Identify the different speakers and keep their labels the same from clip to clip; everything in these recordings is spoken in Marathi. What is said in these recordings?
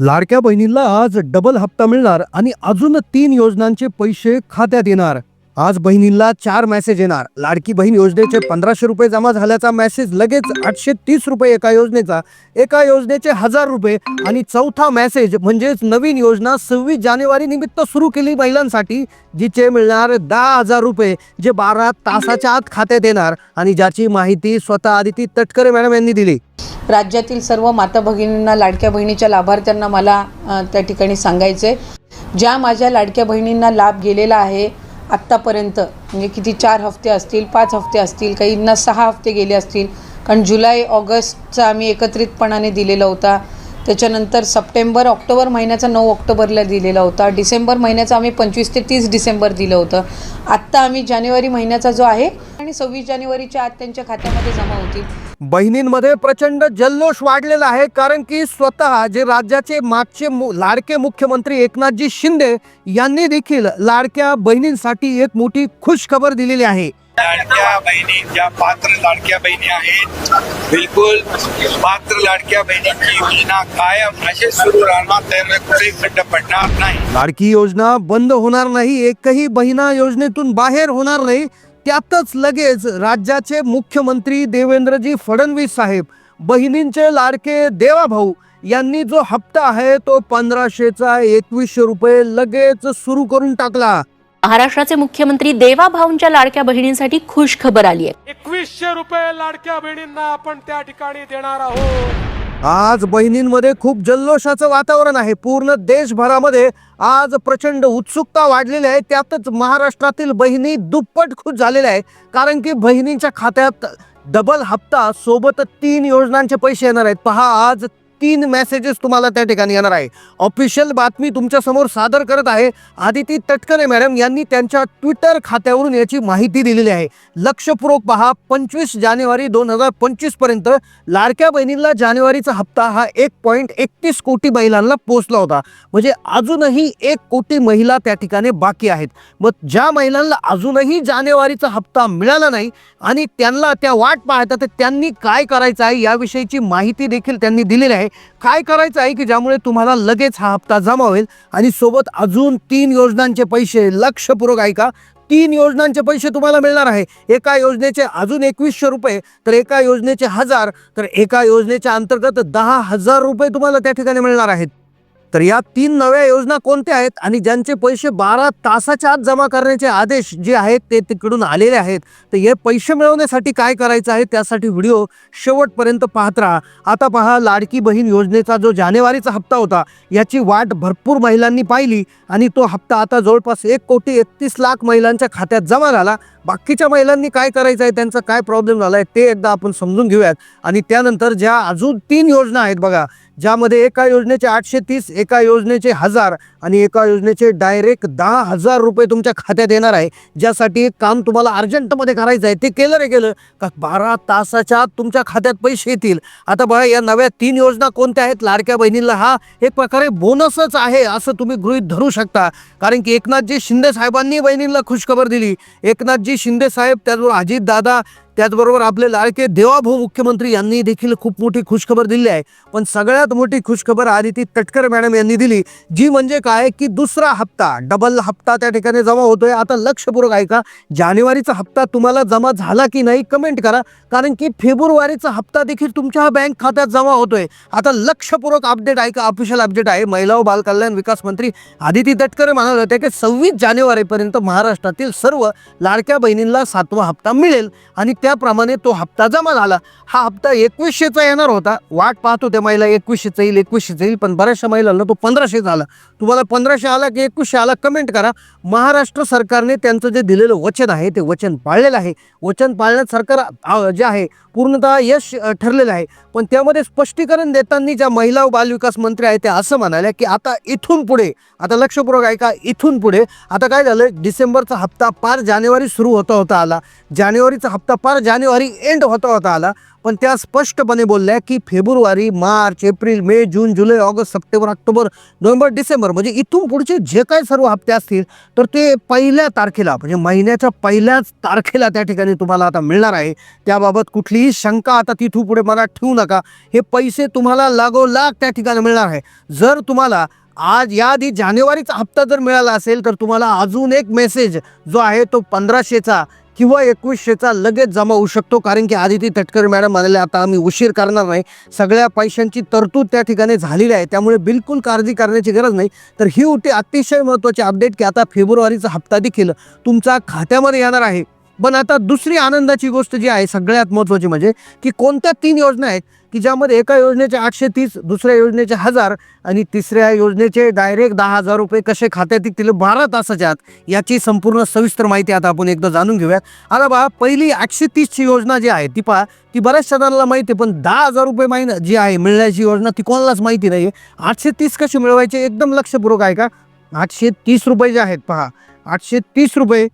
Speaker 1: लाडक्या बहिणींना आज डबल हप्ता मिळणार आणि अजून तीन योजनांचे पैसे खात्यात येणार. आज बहिणींना चार मेसेज येणार. लाडकी बहीण योजनेचे पंधराशे रुपये जमा झाल्याचा मेसेज लगेच आठशे तीस रुपये एका योजनेचा. एका योजनेचे हजार रुपये आणि चौथा मेसेज म्हणजेच नवीन योजना सव्वीस जानेवारी निमित्त सुरू केली महिलांसाठी जिचे मिळणार दहा हजार रुपये जे बारा तासाच्या आत खात्यात येणार आणि ज्याची माहिती स्वतः आदिती तटकरे मॅडम यांनी दिली.
Speaker 2: राज्यातील सर्व माता भगिनींना लाडक्या बहिणीच्या लाभार्थ्यांना मला त्या ठिकाणी सांगायचे ज्या माझ्या लाडक्या बहिणींना लाभ गेलेला आहे आत्तापर्यंत म्हणजे किती चार हफ्ते असतील पाच हफ्ते असतील काहींना सहा हफ्ते गेले असतील कारण जुलै ऑगस्टचा आम्ही एकत्रितपणाने दिलेला होता. त्याच्यानंतर सप्टेंबर ऑक्टोबर महिन्याचा नऊ ऑक्टोबरला दिलेला होता. डिसेंबर महिन्याचा आम्ही पंचवीस ते तीस डिसेंबर दिलं होतं. आत्ता आम्ही जानेवारी महिन्याचा जो आहे आणि सव्वीस जानेवारीच्या आत त्यांच्या खात्यामध्ये जमा होतील.
Speaker 1: बहिणींमध्ये प्रचंड जल्लोष वाढलेला आहे कारण की स्वतः जे राज्याचे मागचे मु- लाडके मुख्यमंत्री एकनाथजी शिंदे यांनी देखील लाडक्या बहिणींसाठी एक मोठी खुश खबर दिलेली आहे.
Speaker 3: लाडक्या बहिणी ज्या पात्र लाडक्या बहिणी आहेत बिलकुल पात्र लाडक्या बहिणीची योजना कायम असे सुरू राहणार त्यामुळे कुठेही खड्ड पडणार नाही.
Speaker 1: लाडकी योजना बंद होणार नाही एकही बहिणा योजनेतून बाहेर होणार नाही त्यातच लगेच राज्याचे मुख्यमंत्री देवेंद्रजी फडणवीस साहेब बहिणींचे लाडके देवाभाऊ यांनी जो हप्ता आहे तो पंधराशेचा एकवीसशे रुपये लगेच सुरू करून टाकला.
Speaker 4: महाराष्ट्राचे मुख्यमंत्री देवाभाऊंच्या लाडक्या बहिणींसाठी खुश खबर आली आहे.
Speaker 5: एकवीसशे रुपये लाडक्या बहिणींना आपण त्या ठिकाणी देणार आहोत.
Speaker 1: आज बहिणींमध्ये खूप जल्लोषाचं वातावरण आहे. पूर्ण देशभरामध्ये आज प्रचंड उत्सुकता वाढलेली आहे. त्यातच महाराष्ट्रातील बहिणी दुप्पट खुश झालेल्या आहे कारण की बहिणींच्या खात्यात डबल हप्ता सोबत तीन योजनांचे पैसे येणार आहेत. पहा आज तीन मेसेजेस तुम्हाला त्या ठिकाणी येणार आहे. ऑफिशियल बातमी तुमच्यासमोर सादर करत आहे. आदिती तटकरे मॅडम यांनी त्यांच्या ट्विटर खात्यावरून याची माहिती दिलेली आहे. लक्षपूर्वक पहा पंचवीस जानेवारी दोन हजार पंचवीसपर्यंत लाडक्या बहिणींना जानेवारीचा हप्ता हा एक पॉईंट एकतीस कोटी महिलांना पोहोचला होता. म्हणजे अजूनही एक कोटी महिला त्या ठिकाणी बाकी आहेत. मग ज्या महिलांना अजूनही जानेवारीचा हप्ता मिळाला नाही आणि त्यांना त्या वाट पाहतात तर त्यांनी काय करायचं आहे याविषयीची माहिती देखील त्यांनी दिलेली आहे. काय करायचं आहे की ज्यामुळे तुम्हाला लगेच हा हप्ता जमा होईल? आणि सोबत अजून तीन योजनांचे पैसे लक्षपूर्वक ऐका. तीन योजनांचे पैसे तुम्हाला मिळणार आहे. एका योजनेचे अजून एकवीसशे रुपये तर एका योजनेचे हजार तर एका योजनेच्या अंतर्गत दहा हजार रुपये तुम्हाला त्या ठिकाणी मिळणार आहेत. तर या तीन नव्या योजना कोणत्या आहेत? आणि ज्यांचे पैसे बारा तासाच्या आत जमा करण्याचे आदेश जे आहेत ते तिकडून आलेले आहेत. तर हे पैसे मिळवण्यासाठी काय करायचं आहे? त्यासाठी व्हिडिओ शेवटपर्यंत पाहत राहा. आता पहा लाडकी बहीण योजनेचा जो जानेवारीचा हप्ता होता याची वाट भरपूर महिलांनी पाहिली आणि तो हप्ता आता जवळपास एक कोटी एकतीस लाख महिलांच्या खात्यात जमा झाला. बाकीच्या महिलांनी काय करायचं आहे? त्यांचा काय प्रॉब्लेम झाला आहे ते एकदा आपण समजून घेऊयात. आणि त्यानंतर ज्या अजून तीन योजना आहेत बघा ज्यामध्ये एका योजनेचे आठशे तीस एका योजनेचे हजार आणि एका योजनेचे डायरेक्ट दहा हजार रुपये तुमच्या खात्यात येणार आहे. ज्यासाठी काम तुम्हाला अर्जंटमध्ये करायचं आहे ते केलं रे केलं. का बारा तासाच्या आत तुमच्या खात्यात पैसे येतील. आता बघा या नव्या तीन योजना कोणत्या आहेत? लाडक्या बहिणींना हा एक प्रकारे बोनसच आहे असं तुम्ही गृहीत धरू शकता. कारण की एकनाथजी शिंदे साहेबांनी बहिणींना खुशखबर दिली. एकनाथजी शिंदे साहेब त्याचबरोबर अजित दादा त्याचबरोबर आपले लाडके देवाभाऊ मुख्यमंत्री यांनी देखील खूप मोठी खुशखबर दिली आहे. पण सगळ्यात मोठी खुशखबर आदिती तटकर मॅडम यांनी दिली जी म्हणजे काय की दुसरा हप्ता डबल हप्ता त्या ठिकाणी जमा होतोय. आता लक्षपूर्वक ऐका जानेवारीचा हप्ता तुम्हाला जमा झाला की नाही कमेंट करा कारण की फेब्रुवारीचा हप्ता देखील तुमच्या बँक खात्यात जमा होतोय. आता लक्षपूर्वक अपडेट ऐका ऑफिशियल अपडेट आहे. महिला व बालकल्याण विकास मंत्री आदिती तटकरे म्हणत होते की सव्वीस जानेवारीपर्यंत महाराष्ट्रातील सर्व लाडक्या बहिणींना सातवा हप्ता मिळेल आणि त्याप्रमाणे तो हप्ता जमा झाला. हा हप्ता एकवीसशेचा येणार होता. वाट पाहत होत्या महिला एकवीसशेचा येईल एकवीसशेचा येईल पण बऱ्याचशा महिलांना तो पंधराशे झाला. तुम्हाला पंधराशे आला की एकवीसशे आला कमेंट करा. महाराष्ट्र सरकारने त्यांचं जे दिलेलं वचन आहे ते वचन पाळलेलं आहे. वचन पाळण्यात सरकार जे आहे पूर्णतः यश ठरलेलं आहे. पण त्यामध्ये स्पष्टीकरण देताना ज्या महिला व बालविकास मंत्री आहेत त्या असं म्हणाल्या की आता इथून पुढे आता लक्षपूर्वक ऐका इथून पुढे आता काय झालं? डिसेंबरचा हप्ता पार जानेवारी सुरू होता होता आला. जानेवारीचा हप्ता पार जानेवारी एंड होता होता आला. पण त्या स्पष्टपणे बोलल्या की फेब्रुवारी मार्च एप्रिल मे जून जुलै August September October November December म्हणजे इथून पुढचे जे काय सर्व हप्ते असतील तर ते पहिल्या तारखेला म्हणजे महिन्याच्या पहिल्याच तारखेला त्या ठिकाणी तुम्हाला आता मिळणार आहे. त्याबाबत कुठलीही शंका आता तिथून पुढे मला ठेवू नका. हे पैसे तुम्हाला लागोलाग त्या ठिकाणी मिळणार आहे. जर तुम्हाला आज याआधी जानेवारीचा हप्ता जर मिळाला असेल तर तुम्हाला अजून एक मेसेज जो आहे तो पंधराशेचा किंवा एकवीसशेचा लगेच जमा होऊ शकतो कारण की आदिती तटकरे मॅडम म्हणाले आता आम्ही उशीर करणार नाही. सगळ्या पैशांची तरतूद त्या ठिकाणी झालेली आहे. त्यामुळे बिलकुल काळजी करण्याची गरज नाही. तर ही होती अतिशय महत्त्वाची अपडेट की आता फेब्रुवारीचा हप्ता देखील तुमचा खात्यामध्ये येणार आहे. पण आता दुसरी आनंदाची गोष्ट जी आहे सगळ्यात महत्त्वाची म्हणजे की कोणत्या तीन योजना आहेत की ज्यामध्ये एका योजनेचे आठशे तीस दुसऱ्या योजनेचे हजार आणि तिसऱ्या योजनेचे डायरेक्ट दहा हजार रुपये कसे खात्यात येतील बारा तासाच्या आत याची संपूर्ण सविस्तर माहिती आता आपण एकदा जाणून घेऊयात. आता बा पहिली आठशे तीसची योजना जी आहे ती पहा ती बऱ्याचशा जणांना माहिती आहे पण दहा हजार रुपये माहिन जी आहे मिळण्याची योजना ती कोणालाच माहिती नाही आहे आठशे तीस कशी मिळवायची एकदम लक्षपूर्वक आहे का आठशे तीस रुपये जे आहेत पहा आठशे तीस रुपये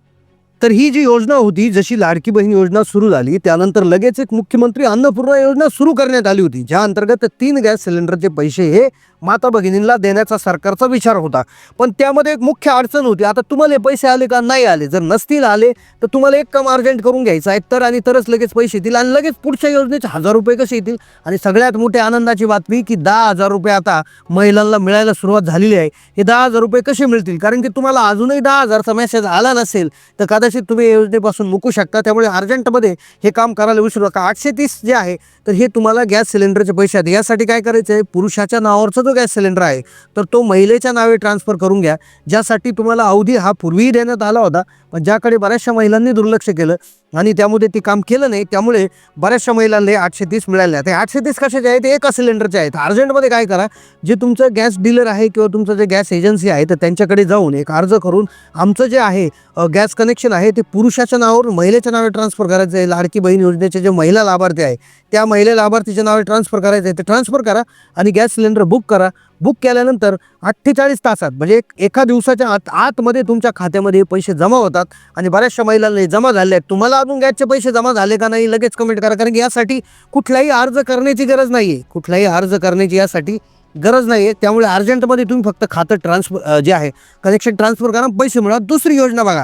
Speaker 1: तर ही जी योजना होती जशी लाडकी बहीण योजना सुरू झाली त्यानंतर लगेच एक मुख्यमंत्री अन्नपूर्णा योजना सुरू करण्यात आली होती ज्या अंतर्गत तीन गॅस सिलेंडरचे पैसे हे माता भगिनींना देण्याचा सरकारचा विचार होता. पण त्यामध्ये एक मुख्य अडचण होती आता तुम्हाला हे पैसे आले का नाही आले? जर नसतील आले तर तुम्हाला एक काम अर्जंट करून घ्यायचं आहे तर आणि तरच लगेच पैसे येतील आणि लगेच पुढच्या योजनेचे हजार रुपये कसे येतील? आणि सगळ्यात मोठी आनंदाची बातमी की दहा हजार रुपये आता महिलांना मिळायला सुरुवात झालेली आहे. हे दहा हजार रुपये कसे मिळतील? कारण की तुम्हाला अजूनही दहा हजारचा मेसेज आला नसेल तर कदाचित तुम्ही योजनेपासून मुकू शकता. त्यामुळे अर्जंटमध्ये हे काम करायला विसरू नका. आठशे तीस जे आहे तर हे तुम्हाला गॅस सिलेंडरचे पैसे आहेत. यासाठी काय करायचं आहे पुरुषाच्या नावावरचा जो गॅस सिलेंडर आहे तर तो महिलेच्या नावे ट्रान्सफर करून घ्या. ज्यासाठी तुम्हाला अवधी हा पूर्वीही देण्यात आला होता. ज्याकडे बऱ्याचशा महिलांनी दुर्लक्ष केलं आणि त्यामध्ये ते काम केलं नाही त्यामुळे बऱ्याचशा महिलांना आठशे तीस मिळाले ते आठशे तीस कशाचे आहेत? एका सिलेंडरचे आहेत. अर्जंटमध्ये काय करा जे तुमचं गॅस डीलर आहे किंवा तुमचं जे गॅस एजन्सी आहे तर त्यांच्याकडे जाऊन एक अर्ज करून आमचं जे आहे गॅस कनेक्शन आहे ते पुरुषाच्या नावावर महिलेच्या नावे ट्रान्सफर करायचं आहे. लाडकी बहीण योजनेचे जे महिला लाभार्थी आहे त्या महिला लाभार्थीच्या नावे ट्रान्सफर करायचं आहे. ते ट्रान्सफर करा आणि गॅस सिलेंडर बुक करा. बुक केल्यानंतर अठ्ठेचाळीस तासात म्हणजे एक एका दिवसाच्या आत आतमध्ये तुमच्या खात्यामध्ये हे पैसे जमा होतात आणि बऱ्याचशा महिलांना जमा झाले आहेत. तुम्हाला अजून गॅसचे पैसे जमा झाले का नाही लगेच कमेंट करा कारण की यासाठी कुठलाही अर्ज करण्याची गरज नाही आहे कुठलाही अर्ज करण्याची यासाठी गरज नाही आहे त्यामुळे अर्जंटमध्ये तुम्ही फक्त खातं ट्रान्सफर जे आहे कनेक्शन ट्रान्सफर करा पैसे मिळवा. दुसरी योजना बघा.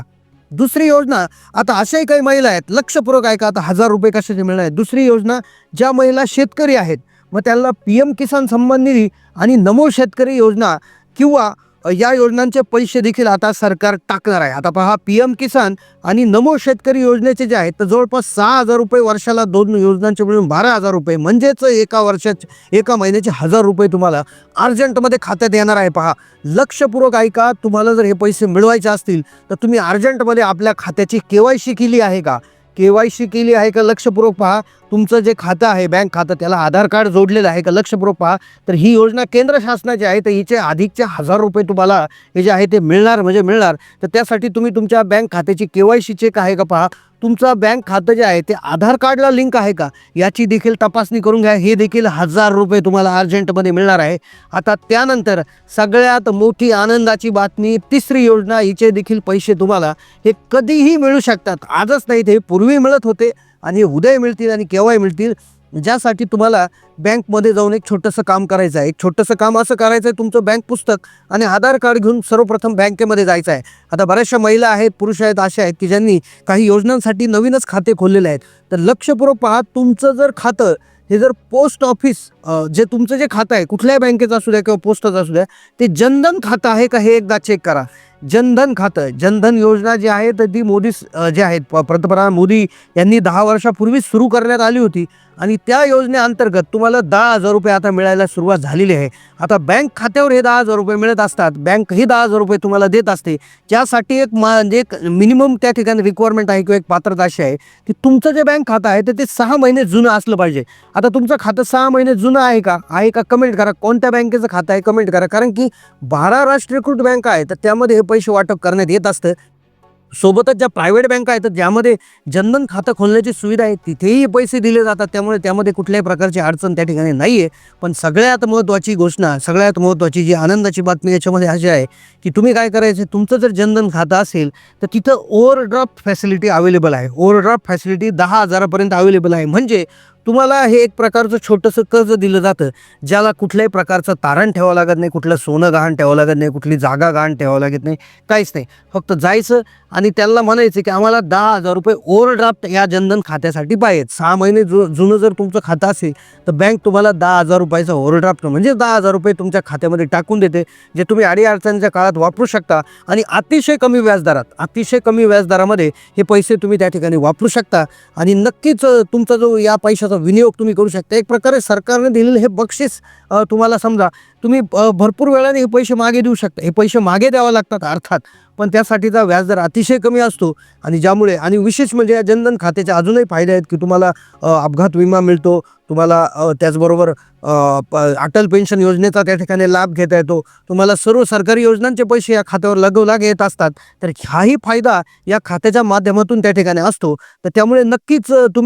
Speaker 1: दुसरी योजना आता अशाही काही महिला आहेत लक्षपूर्वक आहे का आता हजार रुपये कशाचे मिळणार आहेत. दुसरी योजना ज्या महिला शेतकरी आहेत मग त्यांना पी एम किसान सन्मान निधी आणि नमो शेतकरी योजना किंवा या योजनांचे पैसे देखील आता सरकार टाकणार आहे. आता पहा पी एम किसान आणि नमो शेतकरी योजनेचे जे आहेत तर जवळपास सहा हजार रुपये वर्षाला दोन योजनांचे मिळून बारा हजार रुपये. म्हणजेच एका वर्षाचे एका महिन्याचे हजार रुपये तुम्हाला अर्जंटमध्ये खात्यात येणार आहे. पहा लक्षपूर्वक ऐका तुम्हाला जर हे पैसे मिळवायचे असतील तर तुम्ही अर्जंटमध्ये आपल्या खात्याची के वाय सी केली आहे का? के वाय सी केली आहे का लक्षपूर्वक पहा. तुमचं जे खातं आहे बँक खातं त्याला आधार कार्ड जोडलेलं आहे का लक्षपूर्वक पहा. तर ही योजना केंद्र शासनाची आहे तर हिचे अधिकचे हजार रुपये तुम्हाला हे जे आहे ते मिळणार म्हणजे मिळणार. तर त्यासाठी तुम्ही तुमच्या बँक खात्याची के वाय सी चेक आहे का पहा. तुमचं बँक खातं जे आहे ते आधार कार्डला लिंक आहे का? याची देखील तपासणी करून घ्या. हे देखील हजार रुपये तुम्हाला अर्जंटमध्ये मिळणार आहे. आता त्यानंतर सगळ्यात मोठी आनंदाची बातमी तिसरी योजना हिचे देखील पैसे तुम्हाला हे कधीही मिळू शकतात. आजच नाही ते पूर्वी मिळत होते आणि उद्या मिळतील आणि केव्हाही मिळतील. ज्यासाठी तुम्हाला बँकमध्ये जाऊन एक छोटंसं काम करायचं आहे. एक छोटंसं काम असं करायचं आहे तुमचं बँक पुस्तक आणि आधार कार्ड घेऊन सर्वप्रथम बँकेमध्ये जायचं आहे. आता बऱ्याचशा महिला आहेत पुरुष आहेत अशा आहेत की ज्यांनी काही योजनांसाठी नवीनच खाते खोललेले आहेत. तर लक्षपूर्वक पहा तुमचं जर खातं हे जर पोस्ट ऑफिस जे तुमचं जे खातं आहे कुठल्याही बँकेचं असू द्या किंवा पोस्टाचं असू द्या ते जनधन खातं आहे का हे एकदा चेक करा. जनधन खातं जनधन योजना जी आहे तर ती मोदी जे आहेत प- पंतप्रधान मोदी यांनी दहा वर्षापूर्वीच सुरू करण्यात आली होती. आणि त्या योजनेअंतर्गत तुम्हाला दहा हजार रुपये आता मिळायला सुरुवात झालेली आहे. आता बँक खात्यावर हे दहा हजार रुपये मिळत असतात. बँक ही दहा हजार रुपये तुम्हाला देत असते. ज्यासाठी एक मा म्हणजे एक मिनिमम त्या ठिकाणी रिक्वायरमेंट आहे किंवा एक पात्रता अशी आहे की तुमचं जे बँक खातं आहे तर ते सहा महिने जुनं असलं पाहिजे. आता तुमचं खातं सहा महिने जुनं आहे का? आहे का? कमेंट करा. कोणत्या बँकेचं खातं आहे? कमेंट करा. कारण की बारा राष्ट्रीयकृत बँक आहे तर त्यामध्ये हे पैसे वाटप करण्यात येत असतं. सोबतच ज्या प्रायव्हेट बँका आहेत तर ज्यामध्ये जनधन खातं खोलण्याची सुविधा आहे तिथेही पैसे दिले जातात. त्यामुळे त्यामध्ये कुठल्याही प्रकारची अडचण त्या ठिकाणी नाही आहे पण सगळ्यात महत्त्वाची घोषणा सगळ्यात महत्त्वाची जी आनंदाची बातमी याच्यामध्ये अशी आहे की तुम्ही काय करायचं तुमचं जर जनधन खातं असेल तर तिथं ओव्हरड्राफ्ट फॅसिलिटी अवेलेबल आहे. ओव्हरड्राफ्ट फॅसिलिटी दहा हजारापर्यंत अवेलेबल आहे. म्हणजे तुम्हाला हे एक प्रकारचं छोटंसं कर्ज दिलं जातं ज्याला कुठल्याही प्रकारचं तारण ठेवावं लागत नाही कुठलं सोनं गहाण ठेवावं लागत नाही कुठली जागा गहाण ठेवावं लागत नाही काहीच नाही. फक्त जायचं आणि त्यांना म्हणायचं की आम्हाला दहा हजार रुपये ओव्हरड्राफ्ट या जनधन खात्यासाठी पाहिजेत. सहा महिने जु जुनं जर तुमचं खातं असेल तर बँक तुम्हाला दहा हजार रुपयाचा ओव्हरड्राफ्ट म्हणजे दहा हजार रुपये तुमच्या खात्यामध्ये टाकून देते जे तुम्ही अडी अडचणीच्या काळात वापरू शकता आणि अतिशय कमी व्याजदरात अतिशय कमी व्याजदरामध्ये हे पैसे तुम्ही त्या ठिकाणी वापरू शकता. आणि नक्कीच तुमचा जो या पैशाचा विनियोग तुम्ही करू शकता. एक प्रकारे सरकारने दिलेलं हे बक्षीस तुम्हाला समजा तुम्ही भरपूर वेळाने हे पैसे मागे देऊ शकता. हे पैसे मागे द्यावं लागतात अर्थात पण त्यासाठीचा व्याजदर अतिशय कमी असतो आणि ज्यामुळे आणि विशेष म्हणजे या जनधन खात्याचे अजूनही फायदे आहेत की तुम्हाला अपघात विमा मिळतो तुम्हाला त्याचबरोबर प- अटल पेन्शन योजनेचा त्या ठिकाणी लाभ घेता येतो. तुम्हाला सर्व सरकारी योजनांचे पैसे या खात्यावर लगोलाग येत असतात. तर हाही फायदा या खात्याच्या माध्यमातून त्या ठिकाणी असतो. तर त्यामुळे नक्कीच तुम्ही